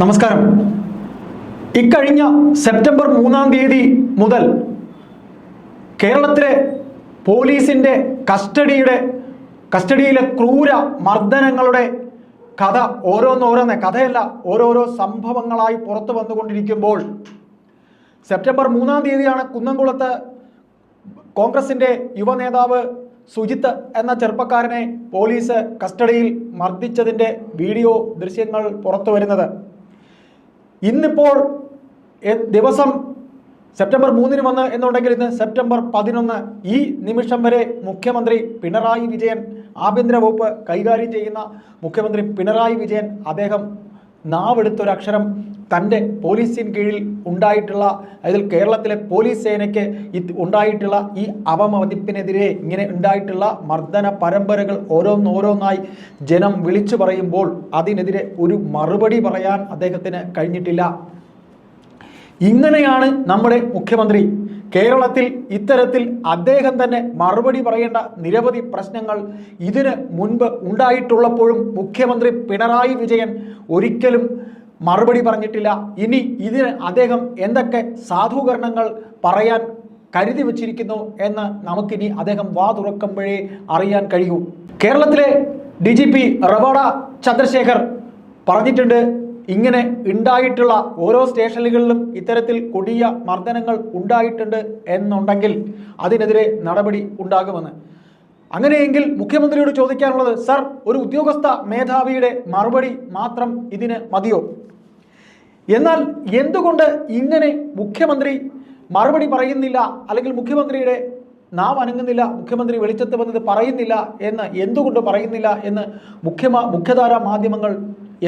നമസ്കാരം. ഇക്കഴിഞ്ഞ സെപ്റ്റംബർ മൂന്നാം തീയതി മുതൽ കേരളത്തിലെ പോലീസിന്റെ കസ്റ്റഡിയുടെ കസ്റ്റഡിയിലെ ക്രൂര മർദ്ദനങ്ങളുടെ കഥ ഓരോന്നോരോന്ന് കഥയല്ല ഓരോരോ സംഭവങ്ങളായി പുറത്തു വന്നുകൊണ്ടിരിക്കുമ്പോൾ സെപ്റ്റംബർ മൂന്നാം തീയതിയാണ് കുന്നംകുളത്ത് കോൺഗ്രസിന്റെ യുവനേതാവ് സുജിത്ത് എന്ന ചെറുപ്പക്കാരനെ പോലീസ് കസ്റ്റഡിയിൽ മർദ്ദിച്ചതിന്റെ വീഡിയോ ദൃശ്യങ്ങൾ പുറത്തു വരുന്നത്. ഇന്നിപ്പോൾ ദിവസം സെപ്റ്റംബർ മൂന്നിന് വന്ന് എന്നുണ്ടെങ്കിൽ ഇന്ന് സെപ്റ്റംബർ പതിനൊന്ന് ഈ നിമിഷം വരെ മുഖ്യമന്ത്രി പിണറായി വിജയൻ ആഭ്യന്തര വകുപ്പ് കൈകാര്യം ചെയ്യുന്ന മുഖ്യമന്ത്രി പിണറായി വിജയൻ അദ്ദേഹം നാവെടുത്തൊരക്ഷരം തന്റെ പോലീസിന് കീഴിൽ ഉണ്ടായിട്ടുള്ള അതിൽ കേരളത്തിലെ പോലീസ് സേനയ്ക്ക് ഉണ്ടായിട്ടുള്ള ഈ അവമതിപ്പിനെതിരെ ഇങ്ങനെ ഉണ്ടായിട്ടുള്ള മർദ്ദന പരമ്പരകൾ ഓരോന്നോരോന്നായി ജനം വിളിച്ചു പറയുമ്പോൾ അതിനെതിരെ ഒരു മറുപടി പറയാൻ അദ്ദേഹത്തിന് കഴിഞ്ഞിട്ടില്ല. ഇങ്ങനെയാണ് നമ്മുടെ മുഖ്യമന്ത്രി. കേരളത്തിൽ ഇത്തരത്തിൽ അദ്ദേഹം തന്നെ മറുപടി പറയേണ്ട നിരവധി പ്രശ്നങ്ങൾ ഇതിന് മുൻപ് ഉണ്ടായിട്ടുള്ളപ്പോഴും മുഖ്യമന്ത്രി പിണറായി വിജയൻ ഒരിക്കലും മറുപടി പറഞ്ഞിട്ടില്ല. ഇനി ഇതിന് അദ്ദേഹം എന്തൊക്കെ സാധൂകരണങ്ങൾ പറയാൻ കരുതി വച്ചിരിക്കുന്നു എന്ന് നമുക്കിനി അദ്ദേഹം വാ തുറക്കുമ്പോഴേ അറിയാൻ കഴിയൂ. കേരളത്തിലെ D G P Ravada Chandrasekhar പറഞ്ഞിട്ടുണ്ട് ഇങ്ങനെ ഉണ്ടായിട്ടുള്ള ഓരോ സ്റ്റേഷനുകളിലും ഇത്തരത്തിൽ കൊടിയ മർദ്ദനങ്ങൾ ഉണ്ടായിട്ടുണ്ട് എന്നുണ്ടെങ്കിൽ അതിനെതിരെ നടപടി ഉണ്ടാകുമെന്ന്. അങ്ങനെയെങ്കിൽ മുഖ്യമന്ത്രിയോട് ചോദിക്കാനുള്ളത് സർ ഒരു ഉദ്യോഗസ്ഥ മേധാവിയുടെ മറുപടി മാത്രം ഇതിന് മതിയോ? എന്നാൽ എന്തുകൊണ്ട് ഇങ്ങനെ മുഖ്യമന്ത്രി മറുപടി പറയുന്നില്ല അല്ലെങ്കിൽ മുഖ്യമന്ത്രിയുടെ നാം അനങ്ങുന്നില്ല മുഖ്യമന്ത്രി വെളിച്ചത്ത് വന്നത് പറയുന്നില്ല എന്ന് എന്തുകൊണ്ട് പറയുന്നില്ല എന്ന് മുഖ്യമ മുഖ്യധാര മാധ്യമങ്ങൾ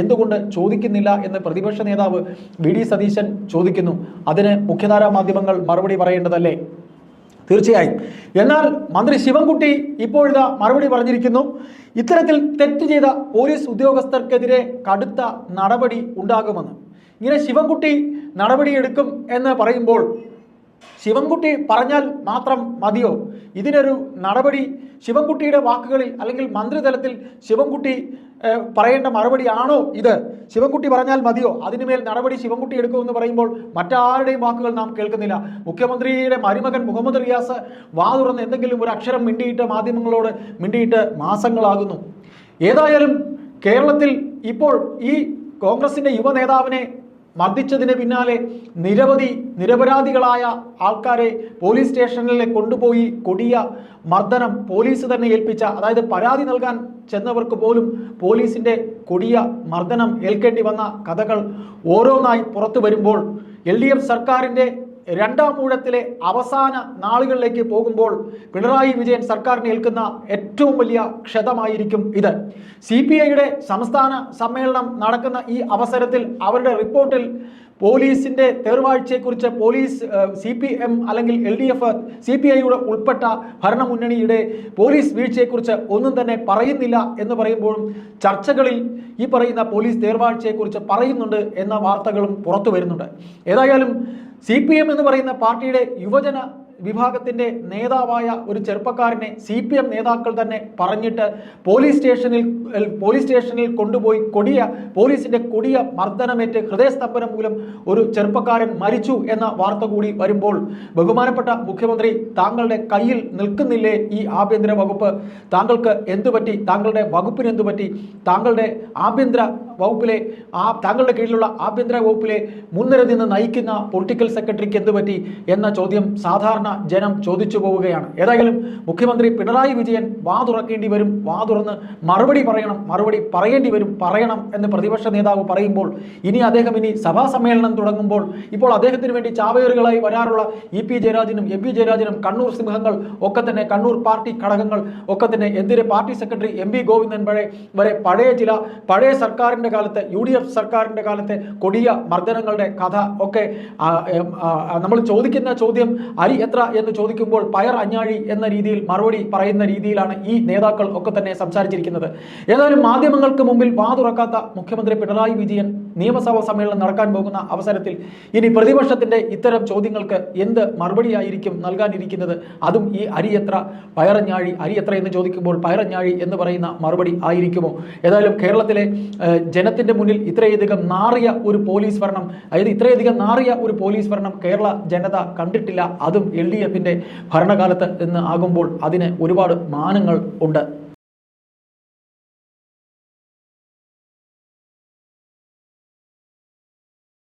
എന്തുകൊണ്ട് ചോദിക്കുന്നില്ല എന്ന് പ്രതിപക്ഷ നേതാവ് വി ഡി സതീശൻ ചോദിക്കുന്നു. അതിന് മുഖ്യധാരാ മാധ്യമങ്ങൾ മറുപടി പറയേണ്ടതല്ലേ? തീർച്ചയായും. എന്നാൽ മന്ത്രി ശിവൻകുട്ടി ഇപ്പോഴിതാ മറുപടി പറഞ്ഞിരിക്കുന്നു. ഇത്തരത്തിൽ തെറ്റ് ചെയ്ത പോലീസ് ഉദ്യോഗസ്ഥർക്കെതിരെ കടുത്ത നടപടി ഉണ്ടാകുമെന്ന്. ഇങ്ങനെ ശിവൻകുട്ടി നടപടിയെടുക്കും എന്ന് പറയുമ്പോൾ ശിവൻകുട്ടി പറഞ്ഞാൽ മാത്രം മതിയോ? ഇതിനൊരു നടപടി ശിവൻകുട്ടിയുടെ വാക്കുകളിൽ അല്ലെങ്കിൽ മന്ത്രിതലത്തിൽ ശിവൻകുട്ടി പറയേണ്ട മറുപടിയാണോ ഇത്? ശിവൻകുട്ടി പറഞ്ഞാൽ മതിയോ? അതിനുമേൽ നടപടി ശിവൻകുട്ടി എടുക്കുമെന്ന് പറയുമ്പോൾ മറ്റാരുടെയും വാക്കുകൾ നാം കേൾക്കുന്നില്ല. മുഖ്യമന്ത്രിയുടെ മരുമകൻ മുഹമ്മദ് റിയാസ് വാ തുറന്ന് എന്തെങ്കിലും ഒരു അക്ഷരം മിണ്ടിയിട്ട് മാധ്യമങ്ങളോട് മിണ്ടിയിട്ട് മാസങ്ങളാകുന്നു. ഏതായാലും കേരളത്തിൽ ഇപ്പോൾ ഈ കോൺഗ്രസിന്റെ യുവ നേതാവിനെ മർദ്ദിച്ചതിന് പിന്നാലെ നിരവധി നിരപരാധികളായ ആൾക്കാരെ പോലീസ് സ്റ്റേഷനിൽ കൊണ്ടുപോയി കൊടിയ മർദ്ദനം പോലീസ് തന്നെ ഏൽപ്പിച്ച അതായത് പരാതി നൽകാൻ ചെന്നവർക്ക് പോലും പോലീസിന്റെ കൊടിയ മർദ്ദനം ഏൽക്കേണ്ടി വന്ന കഥകൾ ഓരോന്നായി പുറത്തു വരുമ്പോൾ എൽ ഡി എഫ് സർക്കാരിന്റെ രണ്ടാം ഊഴത്തിലെ അവസാന നാളുകളിലേക്ക് പോകുമ്പോൾ പിണറായി വിജയൻ സർക്കാരിന് ഏൽക്കുന്ന ഏറ്റവും വലിയ ക്ഷതമായിരിക്കും ഇത്. സി സംസ്ഥാന സമ്മേളനം നടക്കുന്ന ഈ അവസരത്തിൽ അവരുടെ റിപ്പോർട്ടിൽ പോലീസിന്റെ തേർവാഴ്ചയെക്കുറിച്ച് പോലീസ് സി പി എം അല്ലെങ്കിൽ L D F C P ഐയുടെ ഉൾപ്പെട്ട ഭരണമുന്നണിയുടെ പോലീസ് വീഴ്ചയെക്കുറിച്ച് ഒന്നും തന്നെ പറയുന്നില്ല എന്ന് പറയുമ്പോഴും ചർച്ചകളിൽ ഈ പറയുന്ന പോലീസ് തേർവാഴ്ചയെക്കുറിച്ച് പറയുന്നുണ്ട് എന്ന വാർത്തകളും പുറത്തു വരുന്നുണ്ട്. ഏതായാലും സി പി എം എന്ന് പറയുന്ന പാർട്ടിയുടെ യുവജന വിഭാഗത്തിന്റെ നേതാവായ ഒരു ചെറുപ്പക്കാരനെ സി പി എം നേതാക്കൾ തന്നെ പറഞ്ഞിട്ട് പോലീസ് സ്റ്റേഷനിൽ പോലീസ് സ്റ്റേഷനിൽ കൊണ്ടുപോയി കൊടിയ പോലീസിന്റെ കൊടിയ മർദ്ദനമേറ്റ് ഹൃദയസ്തംഭനം മൂലം ഒരു ചെറുപ്പക്കാരൻ മരിച്ചു എന്ന വാർത്ത കൂടി വരുമ്പോൾ ബഹുമാനപ്പെട്ട മുഖ്യമന്ത്രി താങ്കളുടെ കയ്യിൽ നിൽക്കുന്നില്ലേ ഈ ആഭ്യന്തര വകുപ്പ്? താങ്കൾക്ക് എന്തുപറ്റി? താങ്കളുടെ വകുപ്പിന് എന്തുപറ്റി? താങ്കളുടെ ആഭ്യന്തര വകുപ്പിലെ ആ താങ്കളുടെ കീഴിലുള്ള ആഭ്യന്തര വകുപ്പിലെ മുൻനിര നിന്ന് നയിക്കുന്ന പൊളിറ്റിക്കൽ സെക്രട്ടറിക്ക് എന്ത് പറ്റി എന്ന ചോദ്യം സാധാരണ ജനം ചോദിച്ചു പോവുകയാണ്. ഏതായാലും മുഖ്യമന്ത്രി പിണറായി വിജയൻ വാ തുറക്കേണ്ടി വരും വാ തുറന്ന് മറുപടി പറയണം മറുപടി പറയേണ്ടി വരും പറയണം എന്ന് പ്രതിപക്ഷ നേതാവ് പറയുമ്പോൾ ഇനി അദ്ദേഹം ഇനി സഭാ സമ്മേളനം തുടങ്ങുമ്പോൾ ഇപ്പോൾ അദ്ദേഹത്തിന് വേണ്ടി ചാവേറുകളായി വരാറുള്ള ഇ പി ജയരാജനും എം പി ജയരാജനും കണ്ണൂർ സിംഹങ്ങൾ ഒക്കെ തന്നെ കണ്ണൂർ പാർട്ടി ഘടകങ്ങൾ ഒക്കെ തന്നെ എന്തിന് party secretary M V Govindan വരെ വരെ പഴയ ചില പഴയ സർക്കാരിന്റെ കാലത്ത് യു ഡി എഫ് സർക്കാരിന്റെ കാലത്തെ കൊടിയ മർദ്ദനങ്ങളുടെ കഥ ഒക്കെ നമ്മൾ ചോദിക്കുന്ന ചോദ്യം അരി എത്ര എന്ന് ചോദിക്കുമ്പോൾ പയർ അഞ്ഞാഴി എന്ന രീതിയിൽ മറുപടി പറയുന്ന രീതിയിലാണ് ഈ നേതാക്കൾ ഒക്കെ തന്നെ സംസാരിച്ചിരിക്കുന്നത്. ഏതായാലും മാധ്യമങ്ങൾക്ക് മുമ്പിൽ വാതുറക്കാത്ത മുഖ്യമന്ത്രി പിണറായി വിജയൻ നിയമസഭാ സമ്മേളനം നടക്കാൻ പോകുന്ന അവസരത്തിൽ ഇനി പ്രതിപക്ഷത്തിന്റെ ഇത്തരം ചോദ്യങ്ങൾക്ക് എന്ത് മറുപടിയായിരിക്കും നൽകാനിരിക്കുന്നത്? അതും ഈ അരിയത്ര പയറഞ്ഞാഴി അരി എത്ര എന്ന് ചോദിക്കുമ്പോൾ പയറഞ്ഞാഴി എന്ന് പറയുന്ന മറുപടി ആയിരിക്കുമോ? ഏതായാലും കേരളത്തിലെ ജനത്തിന്റെ മുന്നിൽ ഇത്രയധികം നാറിയ ഒരു പോലീസ് ഭരണം അതായത് ഇത്രയധികം നാറിയ ഒരു പോലീസ് ഭരണം കേരള ജനത കണ്ടിട്ടില്ല. അതും എൽ ഡി എഫിന്റെ ഭരണകാലത്ത് എന്ന് ആകുമ്പോൾ അതിന് ഒരുപാട് മാനങ്ങൾ ഉണ്ട്.